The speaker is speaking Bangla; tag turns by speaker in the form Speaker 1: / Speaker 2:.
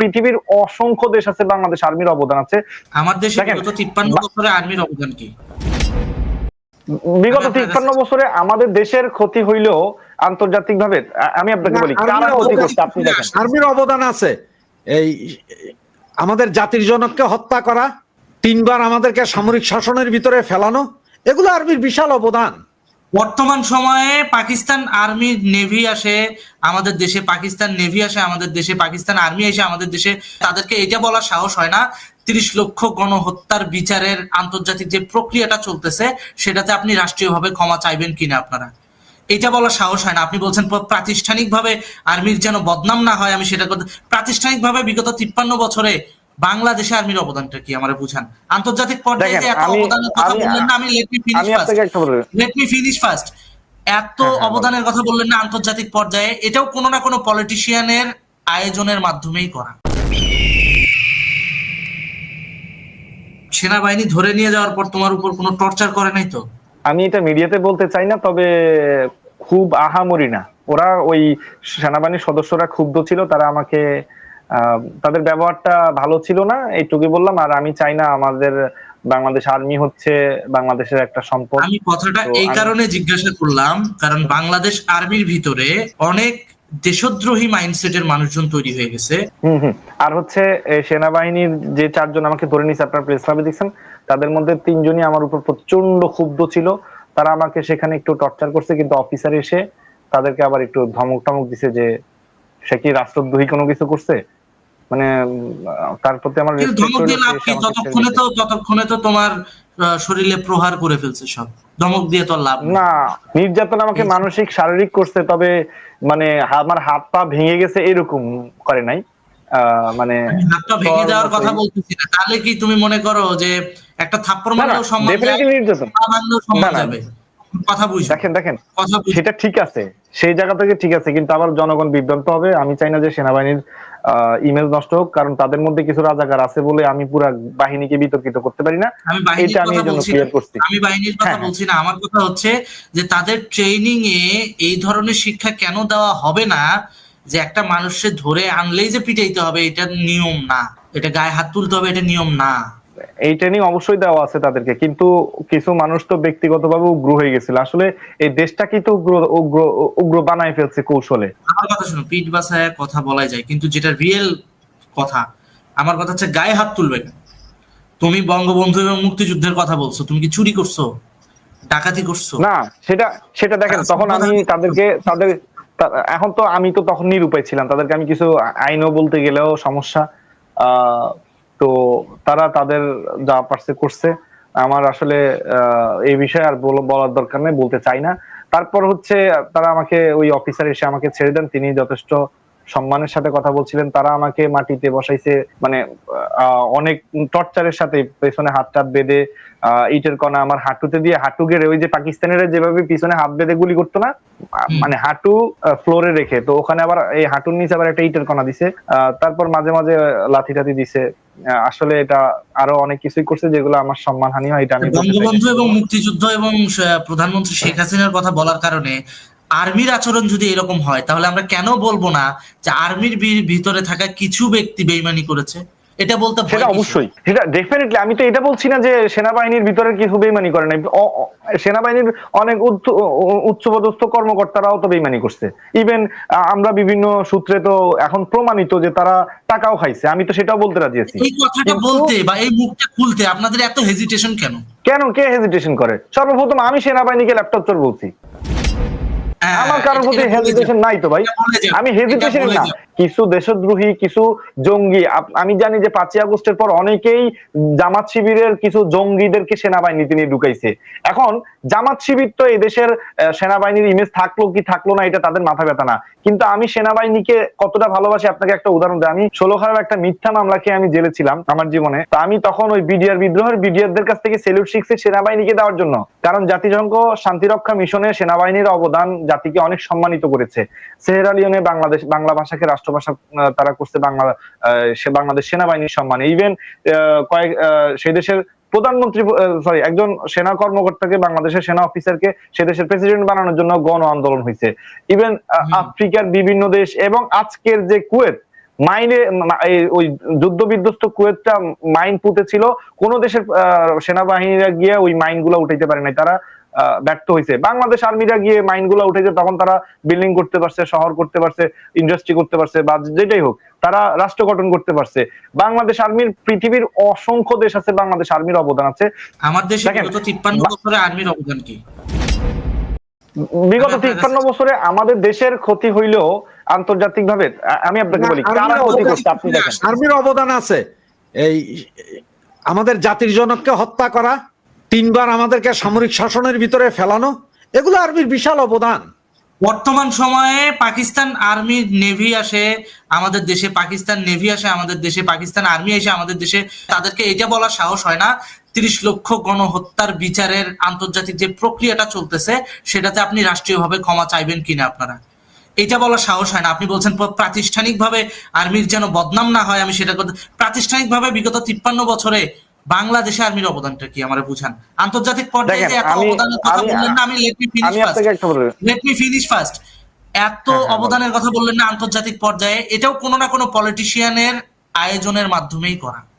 Speaker 1: পৃথিবীর অসংখ্য দেশ আছে বাংলাদেশ আর্মির অবদান আছে।
Speaker 2: আমার দেশে
Speaker 1: দেখেন,
Speaker 2: বিগত তিপ্পান্ন বছরে আর্মির অবদান কি?
Speaker 1: বিগত তিপ্পান্ন বছরে আমাদের দেশের ক্ষতি হইলেও আন্তর্জাতিক ভাবে আমি আপনাকে বলি কারা ক্ষতি করছে আপনি দেখেন।
Speaker 3: আর্মির অবদান আছে। এই আমাদের জাতির জনককে হত্যা করা তিনবার আমাদেরকে সামরিক শাসনের ভিতরে ফেলানো এগুলো আর্মির বিশাল অবদান।
Speaker 2: বর্তমান সময়ে পাকিস্তান আর্মি, নেভি আসে আমাদের দেশে, পাকিস্তান নেভি আসে আমাদের দেশে, পাকিস্তান আর্মি এসে আমাদের দেশে। তাদেরকে এটা বলার সাহস হয় না, তিরিশ লক্ষ গণহত্যার বিচারের আন্তর্জাতিক যে প্রক্রিয়াটা চলতেছে, সেটাতে আপনি রাষ্ট্রীয়ভাবে ক্ষমা চাইবেন কিনা আপনারা? এটা বলার সাহস হয় না, আপনি বলছেন প্রাতিষ্ঠানিকভাবে আর্মির যেন বদনাম না হয়, আমি সেটা করতে প্রাতিষ্ঠানিকভাবে বিগত তিপ্পান্ন বছরে বাংলাদেশে আর্মির অবদানটা কি? আমার বুঝান। আন্তর্জাতিক পর্যায়ে যে এত অবদানের কথা বললেন না আমি লেট মি ফিনিশ
Speaker 1: বলি।
Speaker 2: লেট মি ফিনিশ ফার্স্ট এত
Speaker 1: হ্যাঁ, হ্যাঁ,
Speaker 2: অবদানের কথা বললেন না আন্তর্জাতিক পর্যায়ে এটাও কোনো না কোনো পলিটিশিয়ানের আয়োজনের মাধ্যমেই করা। সেনাবাহিনী ধরে নিয়ে যাওয়ার পর তোমার উপর কোনো টর্চার করে নাই তো?
Speaker 1: আমি এটা মিডিয়াতে বলতে চাই না তবে খুব আহামরি না। ওরা ওই সেনাবাহিনীর সদস্যরা ক্ষুব্ধ ছিল তারা আমাকে তাদের ব্যবহারটা ভালো ছিল না এইটুকুই বললাম। আর আমি চাই না আমাদের বাংলাদেশ আর্মি হচ্ছে বাংলাদেশের একটা সম্পদ।
Speaker 2: আমি কথাটা এই কারণে জিজ্ঞাসা করলাম কারণ বাংলাদেশ আর্মির ভিতরে অনেক দেশদ্রোহী মাইন্ডসেটের মানুষজন তৈরি হয়ে গেছে।
Speaker 1: আর হচ্ছে সেনাবাহিনীর যে চারজন আমাকে ধরে নিয়েছে আপনার প্রেস ক্লাবে দেখছেন তাদের মধ্যে তিনজনই আমার উপর প্রচণ্ড ক্ষুব্ধ ছিল। তারা আমাকে সেখানে একটু টর্চার করছে কিন্তু অফিসার এসে তাদেরকে আবার একটু ধমক টমক দিছে যে সে কি রাষ্ট্রদ্রোহী কোনো কিছু করছে? মানে তার প্রতি আমার
Speaker 2: ধমক দিয়ে লাভ কি? ততক্ষণে তো ততক্ষণে তো তোমার শরীরে প্রহার করে ফেলছে সব। ধমক দিয়ে তো লাভ
Speaker 1: না নির্যাতন আমাকে মানসিক শারীরিক করছে তবে মানে আমার হাত পা ভেঙে গেছে এরকম করে নাই। আহ, মানে
Speaker 2: হাতটা ভেঙে
Speaker 1: তোর
Speaker 2: দেওয়ার কথা বলতেছি না। তাহলে কি তুমি মনে করো যে একটা থাপ্পড় মারলেও সম্মান
Speaker 1: ডেফিনেটলি নির্যাতন।
Speaker 2: সম্মান। যাবে? কথা বুঝো
Speaker 1: দেখেন দেখেন সেটা ঠিক আছে সেই জায়গা থেকে ঠিক আছে কিন্তু আবার জনগণ বিভ্রান্ত হবে। আমি চাই না যে সেনাবাহিনীর ইমেজ নষ্ট হোক কারণ তাদের মধ্যে কিছু রাজাকার আছে বলে আমি পুরা বাহিনীকে বিতর্কিত করতে পারি না। এটা আমি
Speaker 2: কথা বলছি না।
Speaker 1: ক্লিয়ার করছি।
Speaker 2: আমি বাহিনীর কথা
Speaker 1: হ্যাঁ, হ্যাঁ।
Speaker 2: বলছি না। আমার কথা হচ্ছে যে তাদের ট্রেনিং এ এই ধরনের শিক্ষা কেন দেওয়া হবে না যে একটা মানুষের ধরে আনলেই যে পিটাইতে হবে এটা নিয়ম না। এটা গায়ে হাত তুলতে হবে এটা নিয়ম না।
Speaker 1: এই ট্রেনিং অবশ্যই দেওয়া আছে তাদেরকে। কিন্তু কিছু মানুষ তো ব্যক্তিগতভাবে উগ্র হয়ে গেছিল। আসলে এই দেশটাকেই তো উগ্র উগ্র উগ্র বানায় ফেলছে কৌশলে।
Speaker 2: আমার কথা শোনো পিঠ বাসায় কথা বলাই যায় কিন্তু যেটা রিয়েল কথা আমার কথা হচ্ছে গায়ে হাত তুলবে না। তুমি বঙ্গবন্ধু এবং মুক্তিযুদ্ধের কথা বলছো তুমি কি চুরি করছ? ডাকাতি করছ?
Speaker 1: না সেটা সেটা দেখেন তখন আমি তাদেরকে তাদের এখন তো আমি তো তখন নিরুপায় ছিলাম। তাদেরকে আমি কিছু আইনও বলতে গেলেও সমস্যা। আহ, তো তারা তাদের যা পারছে করছে। আমার আসলে এই বিষয়ে আর বলার দরকার নেই, বলতে চাই না। তারপর হচ্ছে, তারা আমাকে, ওই অফিসার এসে আমাকে ছেড়ে দেন। তিনি যথেষ্ট সম্মানের সাথে কথা বলছিলেন তারা আমাকে মাটিতে বসাইছে মানে অনেক টর্চারের সাথে পেছনে হাত টাত বেঁধে আহ, ইটের কণা আমার হাঁটুতে দিয়ে হাঁটু গেড়ে ওই যে পাকিস্তানিরা যেভাবে পিছনে হাত বেঁধে গুলি করতো না মানে হাঁটু ফ্লোরে রেখে তো ওখানে আবার এই হাঁটুর নিচে আবার একটা ইটের কণা দিছে তারপর মাঝে মাঝে লাথি টাথি দিছে আসলে এটা আরও অনেক কিছুই করছে যেগুলো আমার সম্মান হানি হয় এটা আমি।
Speaker 2: বঙ্গবন্ধু এবং মুক্তিযুদ্ধ এবং প্রধানমন্ত্রী শেখ হাসিনার কথা বলার কারণে আর্মির আচরণ যদি এরকম হয় তাহলে আমরা কেন বলব না যে আর্মির ভিতরে থাকা কিছু ব্যক্তি বেইমানি করেছে? এটা বলতে
Speaker 1: সেটা অবশ্যই। সেটা ডেফিনেটলি আমি তো এটা বলছি না যে সেনাবাহিনীর ভিতরে কিছু বেইমানি করে অ- সেনাবাহিনীর অনেক উচ্চপদস্থ কর্মকর্তারাও তো বেইমানি করছে। ইভেন আমরা বিভিন্ন সূত্রে তো এখন প্রমাণিত যে তারা টাকাও খাইছে। আমি তো সেটাও বলতে রাজি আছি।
Speaker 2: এই কথাটা বলতে বা এই মুখটা খুলতে আপনাদের এত হেজিটেশন কেন?
Speaker 1: কেন? কে হেজিটেশন করে? সর্বপ্রথম আমি সেনাবাহিনীকে ল্যাপটপ চোর বলছি। আমার কারোর প্রতি হেজিটেশন নাই তো ভাই। আমি হেজিটেশন না। কিছু দেশদ্রোহী, কিছু জঙ্গি। আমি জানি যে পাঁচই আগস্টের পর অনেকেই জামাত শিবিরের কিছু জঙ্গিদেরকে সেনাবাহিনীতে নিয়ে ঢুকাইছে। এখন জামাত শিবির তো এদেশের সেনাবাহিনীর ইমেজ থাকল কি থাকল না, এটা তাদের মাথা ব্যথা না। কিন্তু আমি সেনাবাহিনীকে কতটা ভালোবাসি, আপনাকে একটা উদাহরণ দিই। আমি ষোলো খারাপ একটা মিথ্যা মামলা খেয়ে আমি জেলে ছিলাম আমার জীবনে। তো আমি তখন ওই বিডিআর বিদ্রোহের বিডিআরদের কাছ থেকে সেলিউট শিখছি সেনাবাহিনীকে দেওয়ার জন্য। কারণ জাতিসংঘ শান্তিরক্ষা মিশনে সেনাবাহিনীর অবদান জাতিকে অনেক সম্মানিত করেছে। সেহেরা লিওনে বাংলাদেশ, বাংলা ভাষাকে রাষ্ট্রভাষা আহ, তারা করছে বাংলা সে বাংলাদেশ সেনাবাহিনীর সম্মানে। ইভেন কয়েক সেই দেশের প্রধানমন্ত্রী সরি একজন সেনা কর্মকর্তাকে বাংলাদেশের সেনা অফিসারকে সে দেশের প্রেসিডেন্ট বানানোর জন্য গণ আন্দোলন হয়েছে। ইভেন আফ্রিকার বিভিন্ন দেশ এবং আজকের যে কুয়েত মাইনে ওই যুদ্ধ বিধ্বস্ত কুয়েতটা মাইন পুঁতেছিল কোন দেশের আহ, সেনাবাহিনীরা গিয়ে ওই মাইনগুলা উঠাইতে পারে নাই। তারা ব্যর্থ হয়েছে। বাংলাদেশ আর্মিরা গিয়ে মাইনগুলা উঠেছে তখন তারা বিল্ডিং করতে পারছে শহর করতে পারছে ইন্ডাস্ট্রি করতে পারছে বা যেটাই হোক তারা রাষ্ট্র গঠন করতে পারছে। বাংলাদেশ আর্মির পৃথিবীর অসংখ্য দেশ আছে বাংলাদেশ আর্মির অবদান আছে।
Speaker 2: আমার দেশে বিগত তিপ্পান্ন
Speaker 1: বা-
Speaker 2: বছরে আর্মির অবদান কি?
Speaker 1: বিগত
Speaker 2: আপনার
Speaker 1: তিপ্পান্ন
Speaker 2: কাছে-
Speaker 1: বছরে আমাদের দেশের ক্ষতি হইলেও আন্তর্জাতিক ভাবে আমি আপনাকে বলি কারা ক্ষতি করছে আপনি দেখেন।
Speaker 3: আর্মির অবদান আছে। এই আমাদের জাতির জনককে হত্যা করা তিনবার আমাদেরকে সামরিক শাসনের ভিতরে ফেলানো, এগুলো আর্মির বিশাল অবদান।
Speaker 2: বর্তমান সময়ে পাকিস্তান আর্মি নেভি আসে, আমাদের দেশে পাকিস্তান নেভি আসে, আমাদের দেশে পাকিস্তান আর্মি এসে আমাদের দেশে, তাদেরকে এটা বলার সাহস হয় না। তিরিশ লক্ষ গণহত্যার বিচারের আন্তর্জাতিক যে প্রক্রিয়াটা চলতেছে, সেটাতে আপনি রাষ্ট্রীয়ভাবে ক্ষমা চাইবেন কিনা আপনারা? এটা বলার সাহস হয় না। আপনি বলছেন প্রাতিষ্ঠানিকভাবে আর্মির যেন বদনাম না হয়, আমি সেটা প্রাতিষ্ঠানিকভাবে বিগত তিপ্পান্ন বছরে বাংলাদেশে আর্মির অবদানটা কি? আমরা বুঝান। আন্তর্জাতিক পর্যায়ে যে এত অবদানের কথা বললেন না আমি লেট মি ফিনিশ
Speaker 1: বলি।
Speaker 2: লেট মি ফিনিশ ফার্স্ট এত
Speaker 1: হ্যাঁ, হ্যাঁ,
Speaker 2: অবদানের কথা বললেন না আন্তর্জাতিক পর্যায়ে। এটাও কোনো না কোনো পলিটিশিয়ানের আয়োজনের মাধ্যমেই করা।